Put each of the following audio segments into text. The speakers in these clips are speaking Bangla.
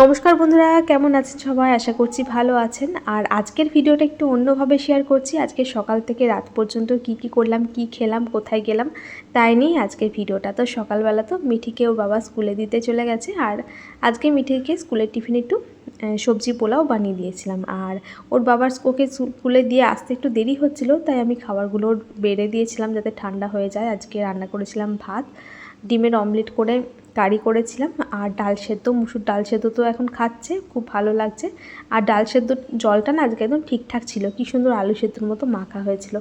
নমস্কার বন্ধুরা, কেমন আছেন সবাই? আশা করছি ভালো আছেন। আর আজকের ভিডিওটা একটু অন্যভাবে শেয়ার করছি। আজকে সকাল থেকে রাত পর্যন্ত কি কি করলাম, কি খেলাম, কোথায় গেলাম, তাই নিয়ে আজকের ভিডিওটা। তো সকালবেলা তো মিঠিকে ওর বাবা স্কুলে দিতে চলে গেছে। আর আজকে মিঠিকে স্কুলের টিফিন একটু সবজি পোলাও বানিয়ে দিয়েছিলাম। আর ওর বাবার ওকে স্কুলে দিয়ে আসতে একটু দেরি হচ্ছিল, তাই আমি খাবারগুলো বেড়ে দিয়েছিলাম যাতে ঠান্ডা হয়ে যায়। আজকে রান্না করেছিলাম ভাত, ডিমের অমলেট করে কারি করেছিলাম, আর ডাল সেদ্ধ, মুসুর ডাল সেদ্ধ তো এখন খাচ্ছে, খুব ভালো লাগছে। আর ডাল সেদ্ধ জলটা না আজকে একদম ঠিকঠাক ছিল, কি সুন্দর আলু সেদ্ধর মতো মাখা হয়েছিল।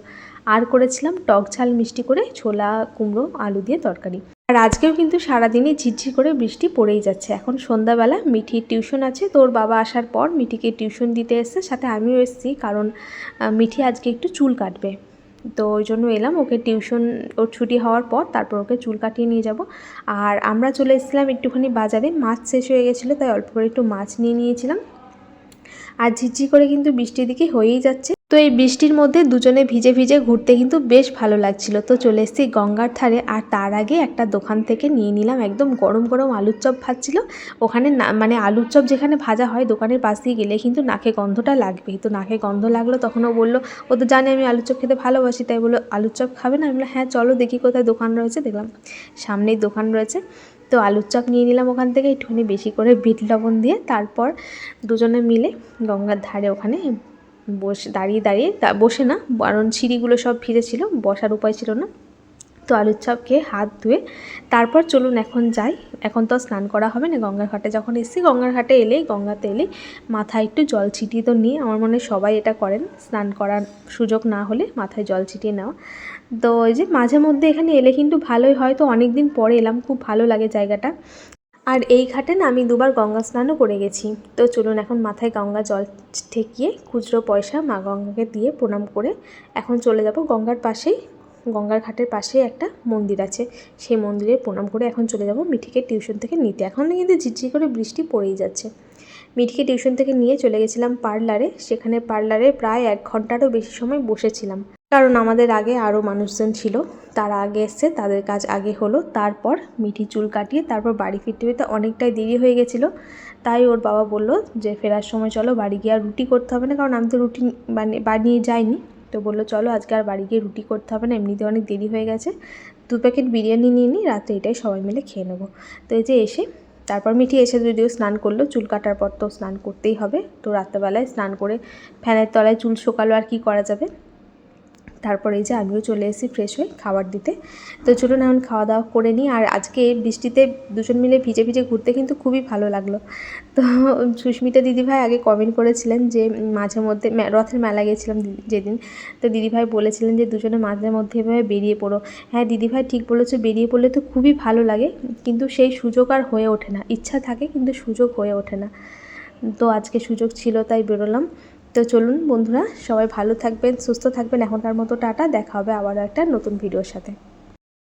আর করেছিলাম টক ঝাল মিষ্টি করে ছোলা, কুমড়ো, আলু দিয়ে তরকারি। আর আজকেও কিন্তু সারাদিনই ঝিরঝির করে বৃষ্টি পড়েই যাচ্ছে। এখন সন্ধ্যাবেলা মিঠির টিউশন আছে, তোর বাবা আসার পর মিঠিকে টিউশন দিতে এসছে, সাথে আমিও এসেছি কারণ মিঠি আজকে একটু চুল কাটবে। তো ওই জন্য এলাম, ওকে টিউশন, ওর ছুটি হওয়ার পর তারপর ওকে চুল কাটিয়ে নিয়ে যাব। আর আমরা চলে এসেছিলাম একটুখানি বাজারে, মাছ শেষ হয়ে গেছিল, তাই অল্প করে একটু মাছ নিয়ে নিয়েছিলাম। আর ঝিরঝি করে কিন্তু বৃষ্টির দিকে হয়েই যাচ্ছে। তো এই বৃষ্টির মধ্যে দুজনে ভিজে ভিজে ঘুরতে কিন্তু বেশ ভালো লাগছিল। তো চলে এসেছি গঙ্গার ধারে আর তার আগে একটা দোকান থেকে নিয়ে নিলাম। একদম গরম গরম আলুর চপ ভাজছিল। ওখানে না মানে আলুর চপ যেখানে ভাজা হয় দোকানের পাশ দিয়ে গেলে কিন্তু নাকে গন্ধটা লাগবেই। তো নাকে গন্ধ লাগল তখন ও বলল, ও তো জানে আমি আলুর চপ খেতে ভালোবাসি। তাই বলল, আলুর চপ খাবে না? আমি বললাম হ্যাঁ চলো দেখি কোথায় দোকান রয়েছে। দেখলাম সামনেই দোকান রয়েছে। তো আলুর চপ নিয়ে নিলাম ওখান থেকে। একটুখানি বেশি করে বিট লবণ দিয়ে তারপর দুজনে মিলে গঙ্গার ধারে ওখানে বসে, দাঁড়িয়ে দাঁড়িয়ে বসে না, কারণ সিঁড়িগুলো সব ভিজে ছিল বসার উপায় ছিল না। তো আলুর চপ খেয়ে হাত ধুয়ে তারপর চলুন এখন যাই। এখন তো স্নান করা হবে না, গঙ্গার ঘাটে যখন এসেছি, গঙ্গার ঘাটে এলেই, গঙ্গাতে এলেই মাথায় একটু জল ছিটিয়ে তো নিয়ে, আমার মনে সবাই এটা করেন, স্নান করার সুযোগ না হলে মাথায় জল ছিটিয়ে নেওয়া। তো ওই যে মাঝে মধ্যে এখানে এলে কিন্তু ভালোই হয়, তো অনেক দিন পরে এলাম, খুব ভালো লাগে জায়গাটা। আর এই ঘাটে না আমি দুবার গঙ্গা স্নানও করে গেছি। তো চলুন এখন মাথায় গঙ্গা জল ঠেকিয়ে খুচরো পয়সা মা গঙ্গাকে দিয়ে প্রণাম করে এখন চলে যাব গঙ্গার পাশেই গঙ্গার ঘাটের পাশেই একটা মন্দির আছে। সেই মন্দিরে প্রণাম করে এখন চলে যাব মিঠিকে টিউশন থেকে নিতে। এখন কিন্তু ঝিরঝির করে বৃষ্টি পড়েই যাচ্ছে। মিঠিকে টিউশন থেকে নিয়ে চলে গেছিলাম পার্লারে। সেখানে পার্লারে প্রায় এক ঘন্টারও বেশি সময় বসেছিলাম। কারণ আমাদের আগে আরও মানুষজন ছিল, তারা আগে এসছে, তাদের কাজ আগে হলো, তারপর মিঠি চুল কাটিয়ে তারপর বাড়ি ফিরতে ফিরতে অনেকটাই দেরি হয়ে গেছিল। তাই ওর বাবা বলল যে, ফেরার সময় চলো, বাড়ি গিয়ে আর রুটি করতে হবে না, কারণ আমি তো রুটি বানিয়ে বানিয়ে যাইনি। তো বলল, চলো, আজকে আর বাড়ি গিয়ে রুটি করতে হবে না, এমনিতে অনেক দেরি হয়ে গেছে। দু প্যাকেট বিরিয়ানি নিয়ে নিই রাতে এটাই সবাই মিলে খেয়ে নেব। তো এই যে এসে, তারপর মিঠি এসে যদিও স্নান করল, চুল কাটার পর তো স্নান করতেই হবে। তো রাত্রেবেলায় স্নান করে ফ্যানের তলায় চুল শোকালো আর কি করা যাবে? তারপর এই যে আমিও চলে এসেছি ফ্রেশ হয়ে খাবার দিতে। তো চলুন এখন খাওয়া দাওয়া করে নিই। আর আজকে বৃষ্টিতে দুজন মিলে ভিজে ভিজে ঘুরতে কিন্তু খুবই ভালো লাগল। তো সুস্মিতা দিদিভাই আগে কমেন্ট করেছিলেন যে মাঝে মধ্যে রথের মেলা গেছিলাম যেদিন। তো দিদিভাই বলেছিলেন যে, দুজনে মাঝে মধ্যে এভাবে বেরিয়ে পড়ো। হ্যাঁ দিদিভাই ঠিক বলেছ, বেরিয়ে পড়লে তো খুবই ভালো লাগে। কিন্তু সেই সুযোগ আর হয়ে ওঠে না। ইচ্ছা থাকে কিন্তু সুযোগ হয়ে ওঠে না। তো আজকে সুযোগ ছিল, তাই বেরোলাম। তো চলুন বন্ধুরা, সবাই ভালো থাকবেন, সুস্থ থাকবেন। এখনকার মতো টাটা, দেখা হবে আবার একটা নতুন ভিডিওর সাথে।